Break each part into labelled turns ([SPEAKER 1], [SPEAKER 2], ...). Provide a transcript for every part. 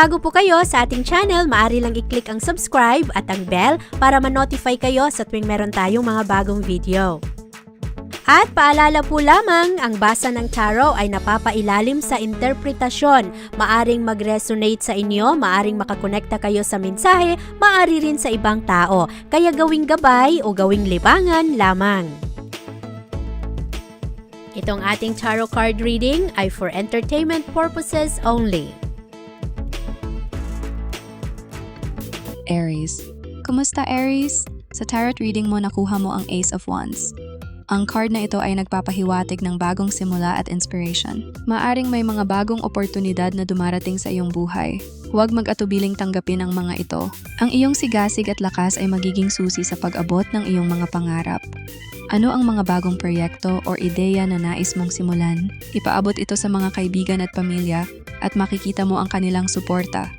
[SPEAKER 1] bago po kayo sa ating channel, maaari lang i-click ang subscribe at ang bell para ma-notify kayo sa tuwing meron tayong mga bagong video. At paalala po lamang, ang basa ng tarot ay napapailalim sa interpretasyon. Maaring mag-resonate sa inyo, maaring makakonekta kayo sa mensahe, maari rin sa ibang tao. Kaya gawing gabay o gawing libangan lamang. Itong ating tarot card reading ay for entertainment purposes only.
[SPEAKER 2] Aries. Kumusta Aries? Sa tarot reading mo nakuha mo ang Ace of Wands. Ang card na ito ay nagpapahiwatig ng bagong simula at inspiration. Maaring may mga bagong oportunidad na dumarating sa iyong buhay. Huwag mag-atubiling tanggapin ang mga ito. Ang iyong sigasig at lakas ay magiging susi sa pag-abot ng iyong mga pangarap. Ano ang mga bagong proyekto o ideya na nais mong simulan? Ipaabot ito sa mga kaibigan at pamilya at makikita mo ang kanilang suporta.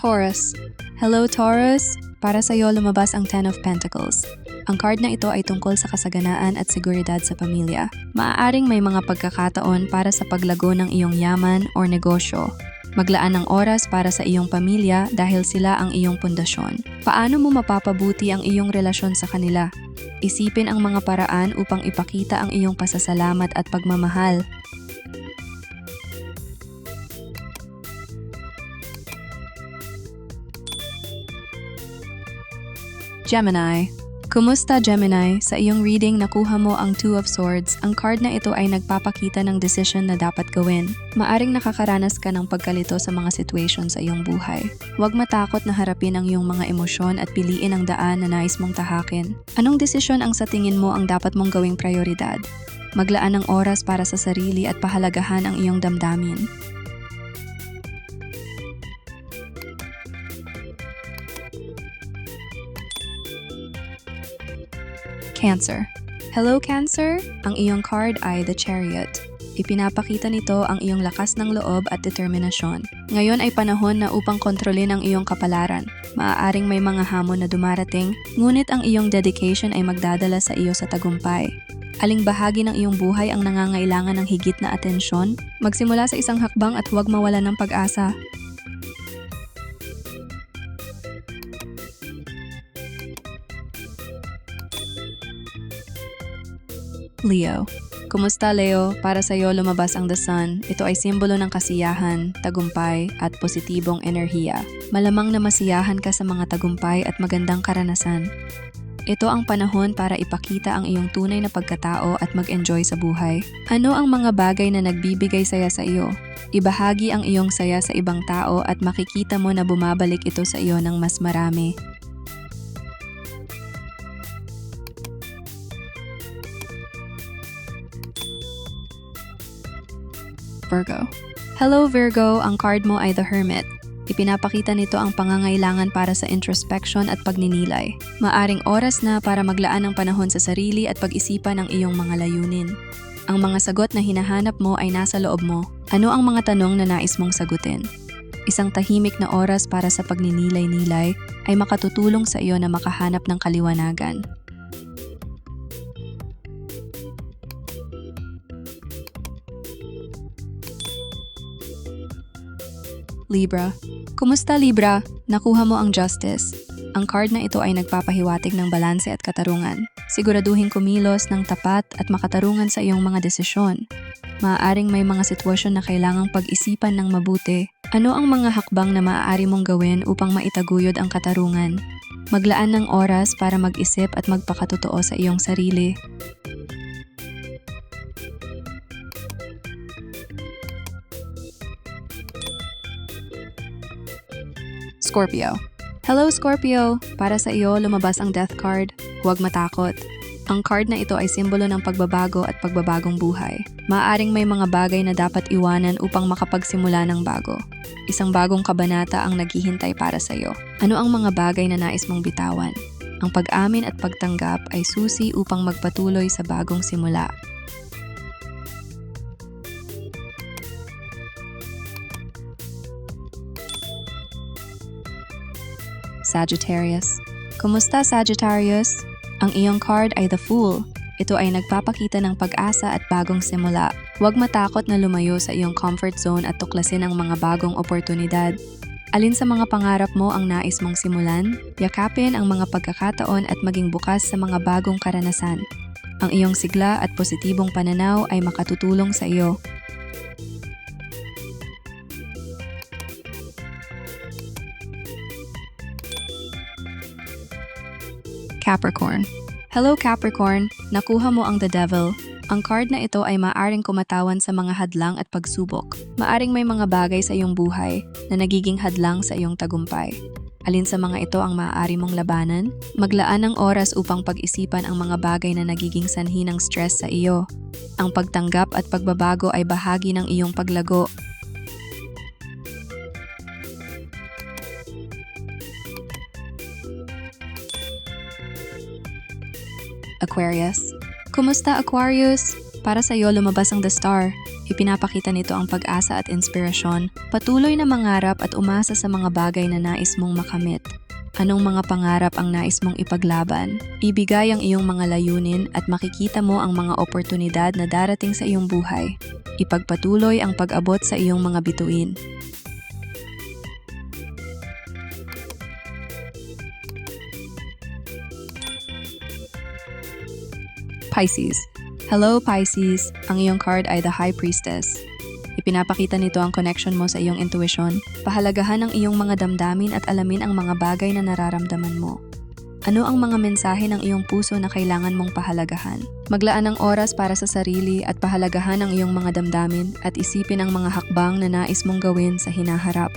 [SPEAKER 2] Taurus. Hello Taurus! Para sa iyo lumabas ang Ten of Pentacles. Ang card na ito ay tungkol sa kasaganaan at seguridad sa pamilya. Maaaring may mga pagkakataon para sa paglago ng iyong yaman o negosyo. Maglaan ng oras para sa iyong pamilya dahil sila ang iyong pundasyon. Paano mo mapapabuti ang iyong relasyon sa kanila? Isipin ang mga paraan upang ipakita ang iyong pasasalamat at pagmamahal Gemini. Kumusta Gemini? Sa iyong reading nakuha mo ang Two of Swords. Ang card na ito ay nagpapakita ng decision na dapat gawin. Maaring nakakaranas ka ng pagkalito sa mga situation sa iyong buhay. Huwag matakot na harapin ang iyong mga emosyon at piliin ang daan na nais mong tahakin. Anong desisyon ang sa tingin mo ang dapat mong gawing prioridad? Maglaan ng oras para sa sarili at pahalagahan ang iyong damdamin. Cancer. Hello Cancer! Ang iyong card ay The Chariot. Ipinapakita nito ang iyong lakas ng loob at determinasyon. Ngayon ay panahon na upang kontrolin ang iyong kapalaran. Maaaring may mga hamon na dumarating, ngunit ang iyong dedication ay magdadala sa iyo sa tagumpay. Aling bahagi ng iyong buhay ang nangangailangan ng higit na atensyon? Magsimula sa isang hakbang at huwag mawala ng pag-asa. Leo. Kumusta Leo? Para sa iyo lumabas ang The Sun. Ito ay simbolo ng kasiyahan, tagumpay, at positibong enerhiya. Malamang na masiyahan ka sa mga tagumpay at magandang karanasan. Ito ang panahon para ipakita ang iyong tunay na pagkatao at mag-enjoy sa buhay. Ano ang mga bagay na nagbibigay saya sa iyo? Ibahagi ang iyong saya sa ibang tao at makikita mo na bumabalik ito sa iyo ng mas marami. Virgo. Hello Virgo, ang card mo ay The Hermit. Ipinapakita nito ang pangangailangan para sa introspection at pagninilay. Maaring oras na para maglaan ng panahon sa sarili at pag-isipan ang iyong mga layunin. Ang mga sagot na hinahanap mo ay nasa loob mo. Ano ang mga tanong na nais mong sagutin? Isang tahimik na oras para sa pagninilay-nilay ay makatutulong sa iyo na makahanap ng kaliwanagan. Libra. Kumusta Libra? Nakuha mo ang Justice. Ang card na ito ay nagpapahiwatig ng balanse at katarungan. Siguraduhin kumilos ng tapat at makatarungan sa iyong mga desisyon. Maaaring may mga sitwasyon na kailangang pag-isipan ng mabuti. Ano ang mga hakbang na maaari mong gawin upang maitaguyod ang katarungan? Maglaan ng oras para mag-isip at magpakatotoo sa iyong sarili. Scorpio. Hello Scorpio! Para sa iyo, lumabas ang death card. Huwag matakot. Ang card na ito ay simbolo ng pagbabago at pagbabagong buhay. Maaring may mga bagay na dapat iwanan upang makapagsimula ng bago. Isang bagong kabanata ang naghihintay para sa iyo. Ano ang mga bagay na nais mong bitawan? Ang pag-amin at pagtanggap ay susi upang magpatuloy sa bagong simula. Sagittarius. Kumusta Sagittarius? Ang iyong card ay The Fool. ito ay nagpapakita ng pag-asa at bagong simula. Huwag matakot na lumayo sa iyong comfort zone at tuklasin ang mga bagong oportunidad. Alin sa mga pangarap mo ang nais mong simulan? Yakapin ang mga pagkakataon at maging bukas sa mga bagong karanasan. Ang iyong sigla at positibong pananaw ay makatutulong sa iyo. Capricorn. Hello Capricorn, nakuha mo ang The Devil. Ang card na ito ay maaring kumatawan sa mga hadlang at pagsubok. Maaring may mga bagay sa iyong buhay na nagiging hadlang sa iyong tagumpay. Alin sa mga ito ang maaari mong labanan? Maglaan ng oras upang pag-isipan ang mga bagay na nagiging sanhi ng stress sa iyo. Ang pagtanggap at pagbabago ay bahagi ng iyong paglago. Aquarius. Kumusta Aquarius? Para sa iyo lumabas ang The Star. Ipinapakita nito ang pag-asa at inspirasyon. Patuloy na mangarap at umasa sa mga bagay na nais mong makamit. Anong mga pangarap ang nais mong ipaglaban? Ibigay ang iyong mga layunin at makikita mo ang mga oportunidad na darating sa iyong buhay. Ipagpatuloy ang pag-abot sa iyong mga bituin. Pisces. Hello Pisces, ang iyong card ay the High Priestess. Ipinapakita nito ang connection mo sa iyong intuition. Pahalagahan ang iyong mga damdamin at alamin ang mga bagay na nararamdaman mo. Ano ang mga mensahe ng iyong puso na kailangan mong pahalagahan? Maglaan ng oras para sa sarili at pahalagahan ang iyong mga damdamin at isipin ang mga hakbang na nais mong gawin sa hinaharap.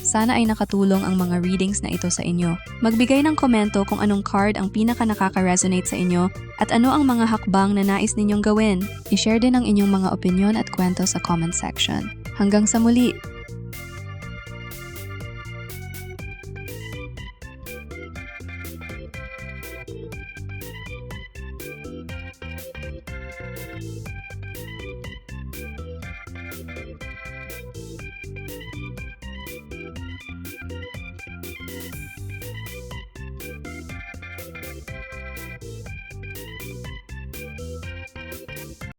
[SPEAKER 2] Sana ay nakatulong ang mga readings na ito sa inyo. Magbigay ng komento kung anong card ang pinaka nakaka-resonate sa inyo at ano ang mga hakbang na nais ninyong gawin. I-share din ang inyong mga opinion at kwento sa comment section. Hanggang sa muli!